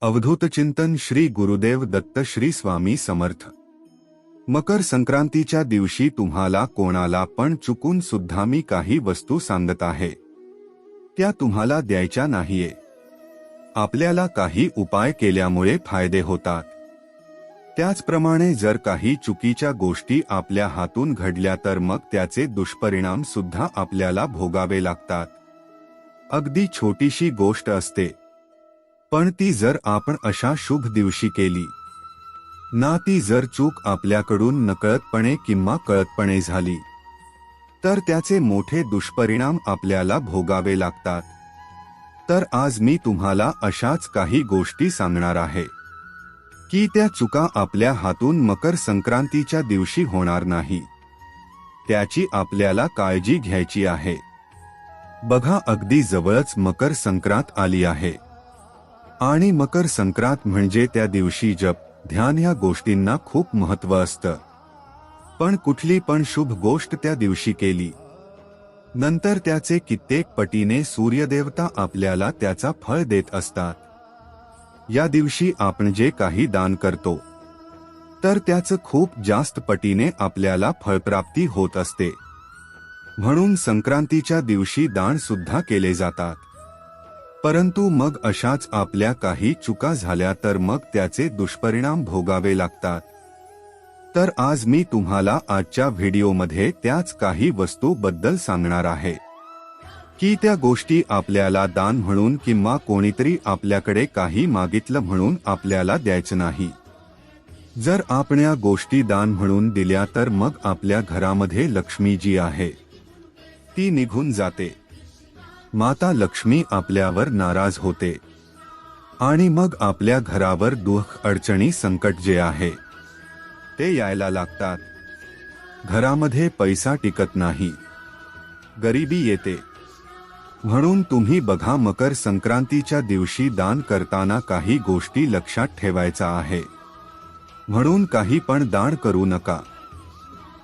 अवधूत चिंतन श्री गुरुदेव दत्त श्री स्वामी समर्थ. मकर संक्रांतीच्या दिवशी तुम्हाला कोणाला पण चुकून सुद्धा मी काही वस्तू सांगत आहे. त्या तुम्हाला द्यायच्या नाहीये. आपल्याला काही उपाय केल्यामुळे फायदे होतात. त्याचप्रमाणे जर काही चुकीच्या गोष्टी आपल्या हातून घडल्या तर मग त्याचे दुष्परिणाम सुद्धा आपल्याला भोगावे लागतात. अगदी छोटीशी गोष्ट असते. पण ती जर आपण अशा शुभ दिवशी केली ना ती जर चूक आपल्याकडून नकळतपणे किंवा कळतपणे झाली तर त्याचे मोठे दुष्परिणाम आपल्याला भोगावे लागतात. तर आज मी तुम्हाला अशाच काही गोष्टी सांगणार आहे की त्या चुका आपल्या हातून मकर संक्रांतीच्या दिवशी होणार नाही. त्याची आपल्याला काळजी घ्यायची आहे. बघा अगदी जवळच मकर संक्रांत आली आहे. आणि मकर संक्रांत म्हणजे त्या दिवशी जप ध्यान या गोष्टींना खूप महत्त्व असतं. पण कुठली पण शुभ गोष्ट त्या दिवशी केली. नंतर त्याचे कित्येक पटीने सूर्यदेवता आपल्याला त्याचा फळ देत असतात. या दिवशी आपण जे काही दान करतो तर त्याचं खूप जास्त पटीने आपल्याला फळप्राप्ती होत असते. म्हणून संक्रांतीच्या दिवशी दान सुद्धा केले जातात. परंतु मग अशाच आपल्या काही चुका झाल्या तर मग त्याचे दुष्परिणाम भोगावे लागतात. तर आज मी तुम्हाला आजच्या व्हिडिओमध्ये त्याच काही वस्तू बद्दल सांगणार आहे. की त्या गोष्टी आपल्याला दान म्हणून किंवा कोणीतरी आपल्याकडे काही मागितलं म्हणून आपल्याला द्यायचं नाही. जर आपण या गोष्टी दान म्हणून दिल्या तर मग आपल्या घरामध्ये लक्ष्मी जी आहे. ती निघून जाते. माता लक्ष्मी आपल्यावर नाराज होते. आणि मग आपल्या घरावर दुःख अडचणी संकट जे आहे ते यायला लागतात. घरामध्ये पैसा टिकत नाही. गरिबी येते. म्हणून तुम्ही बघा मकर संक्रांतीच्या दिवशी दान करताना काही गोष्टी लक्षात ठेवायचा आहे. म्हणून काही पण दान करू नका.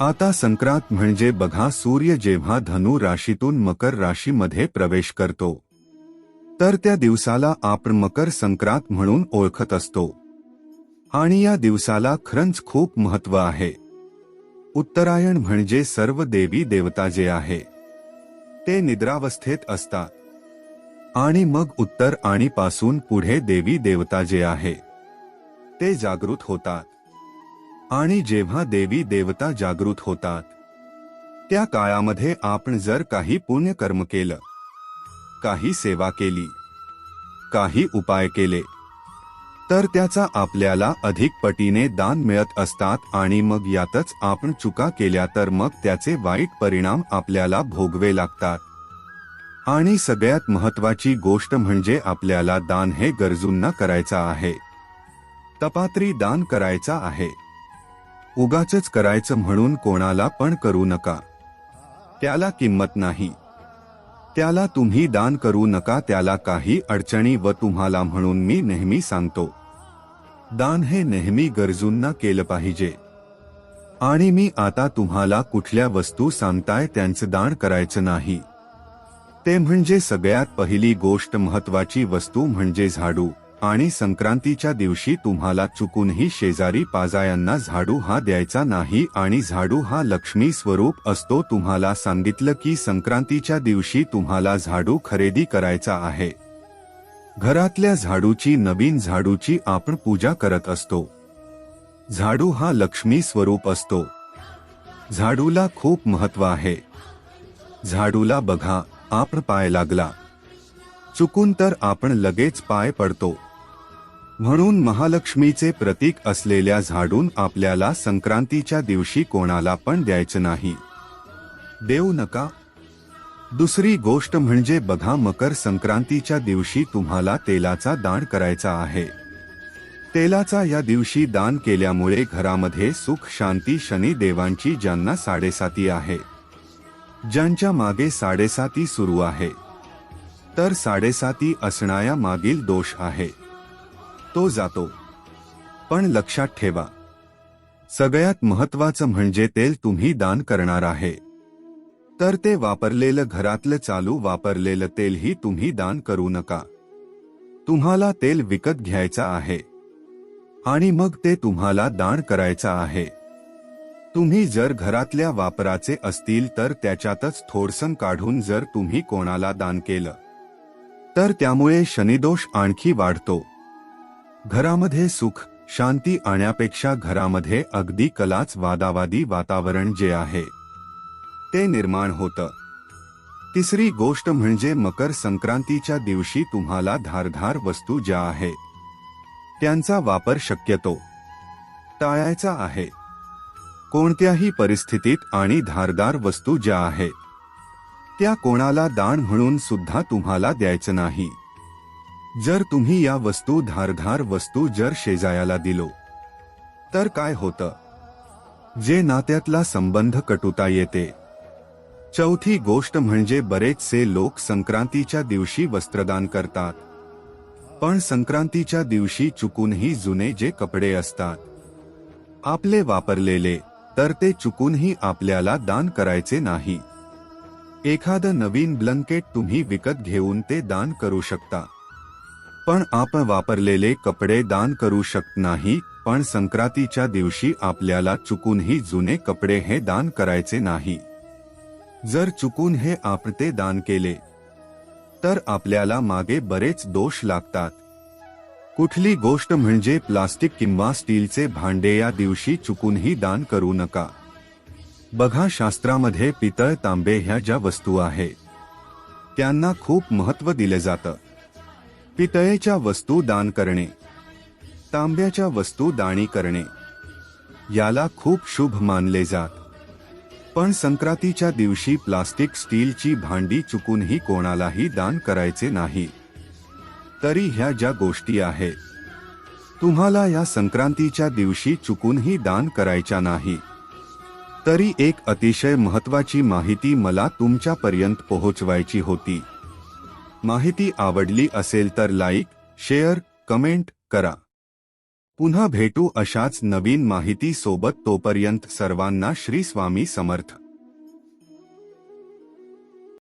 आता संक्रांत म्हणजे बघा सूर्य जेव्हा धनु राशीतून मकर राशीमध्ये प्रवेश करतो तर त्या दिवसाला आपण मकर संक्रांत म्हणून ओळखत असतो. आणि या दिवसाला खरंच खूप महत्त्व आहे. उत्तरायण म्हणजे सर्व देवी देवता जे आहे ते निद्रावस्थेत असतात. आणि मग उत्तर आणि पासून पुढे देवी देवता जे आहे ते जागृत होतात. आणि जेव्हा देवी देवता जागृत होतात त्या काळामध्ये आपण जर काही पुण्यकर्म केलं काही सेवा केली काही उपाय केले तर त्याचा आपल्याला अधिक पटीने दान मिळत असतात आणि मग यातच आपण चुका केल्या तर मग त्याचे वाईट परिणाम आपल्याला भोगवे लागतात. आणि सगळ्यात महत्वाची गोष्ट म्हणजे आपल्याला दान हे गरजूंना करायचा आहे. तपात्री दान करायचा आहे. उगाच करायचं म्हणून कोणाला पण करू नका. त्याला किंमत नाही. त्याला तुम्ही दान करू नका त्याला काही अडचणी व तुम्हाला म्हणून मी नेहमी सांगतो. दान हे नेहमी गरजूंना केलं पाहिजे. आणि मी आता तुम्हाला कुठल्या वस्तू सांगताय त्यांचं दान करायचं नाही. ते म्हणजे सगळ्यात पहिली गोष्ट महत्वाची वस्तू म्हणजे झाडू. आणि संक्रांतीच्या दिवशी तुम्हाला चुकूनही शेजारी पाजायांना झाडू हा द्यायचा नाही आणि झाडू हा लक्ष्मी स्वरूप असतो. तुम्हाला सांगितलं की संक्रांतीच्या दिवशी तुम्हाला झाडू खरेदी करायचा आहे. घरातल्या झाडूची नवीन झाडूची आपण पूजा करत असतो. झाडू हा लक्ष्मी स्वरूप असतो. झाडूला खूप महत्त्व आहे. झाडूला बघा आपण पाय लागला. चुकून तर आपण लगेच पाय पडतो. म्हणून महालक्ष्मीचे प्रतीक असलेल्या झाडून आपल्याला संक्रांतीच्या दिवशी कोणाला पण द्यायचं नाही. देऊ नका. दुसरी गोष्ट म्हणजे बघा मकर संक्रांतीच्या दिवशी तुम्हाला तेलाचा दान करायचा आहे. तेलाचा या दिवशी दान केल्यामुळे घरामध्ये सुख शांती शनी देवांची ज्यांना साडेसाती आहे. ज्यांच्या मागे साडेसाती सुरू आहे. तर साडेसाती असणाया मागील दोष आहे. तो जातो. पण लक्षात ठेवा. सगळ्यात महत्वाचं म्हणजे तेल तुम्ही दान करणार आहे. तर ते वापरलेलं घरातलं चालू वापरलेलं तेलही तुम्ही दान करू नका. तुम्हाला तेल विकत घ्यायचं आहे. आणि मग ते तुम्हाला दान करायचं आहे. तुम्ही जर घरातल्या वापराचे असतील तर त्याच्यातच थोडसं काढून जर तुम्ही कोणाला दान केलं. तर त्यामुळे शनिदोष आणखी वाढतो. घरामध्ये सुख शांती आणण्यापेक्षा घरामध्ये अगदी कलाच वादावादी वातावरण जे आहे ते निर्माण होतं. तिसरी गोष्ट म्हणजे मकर संक्रांतीच्या दिवशी तुम्हाला धारधार वस्तू ज्या आहे त्यांचा वापर शक्यतो टाळायचा आहे. कोणत्याही परिस्थितीत आणि धारदार वस्तू ज्या आहे त्या कोणाला दान म्हणून सुद्धा तुम्हाला द्यायचं नाही. जर तुम्ही या वस्तू धारधार वस्तू जर शेजायाला दिलो तर काय होतं? जे नात्यातला संबंध कटुता येते. चौथी गोष्ट म्हणजे बरेचसे लोक संक्रांतीच्या दिवशी वस्त्रदान करतात. पण संक्रांतीच्या दिवशी चुकूनही जुने जे कपडे असतात आपले वापरलेले तर ते चुकूनही आपल्याला दान करायचे नाही. एखादं नवीन ब्लंकेट तुम्ही विकत घेऊन ते दान करू शकता. पण आपण वापरलेले कपडे दान करू शकत नाही पण संक्रांतीच्या दिवशी आपल्याला चुकूनही जुने कपडे हे दान करायचे नाही. जर चुकून हे आपण ते दान केले तर आपल्याला मागे बरेच दोष लागतात. कुठली गोष्ट म्हणजे प्लास्टिक किंवा स्टीलचे भांडे या दिवशी चुकूनही दान करू नका. बघा शास्त्रामध्ये पितळ तांबे ह्या ज्या वस्तू आहे त्यांना खूप महत्त्व दिले जातं. पितळेच्या वस्तू दान करणे तांब्याच्या वस्तू दाणी करणे याला खूप शुभ मानले जात. पण संक्रांतीच्या दिवशी प्लास्टिक स्टीलची भांडी चुकूनही कोणालाही दान करायचे नाही. तरी ह्या ज्या गोष्टी आहेत तुम्हाला या संक्रांतीच्या दिवशी चुकूनही दान करायच्या नाही. तरी एक अतिशय महत्वाची माहिती मला तुमच्यापर्यंत पोहोचवायची होती. माहिती आवडली असेल तर लाईक शेअर कमेंट करा. पुन्हा भेटू अशाच नवीन माहिती सोबत तोपर्यंत सर्वांना श्री स्वामी समर्थ.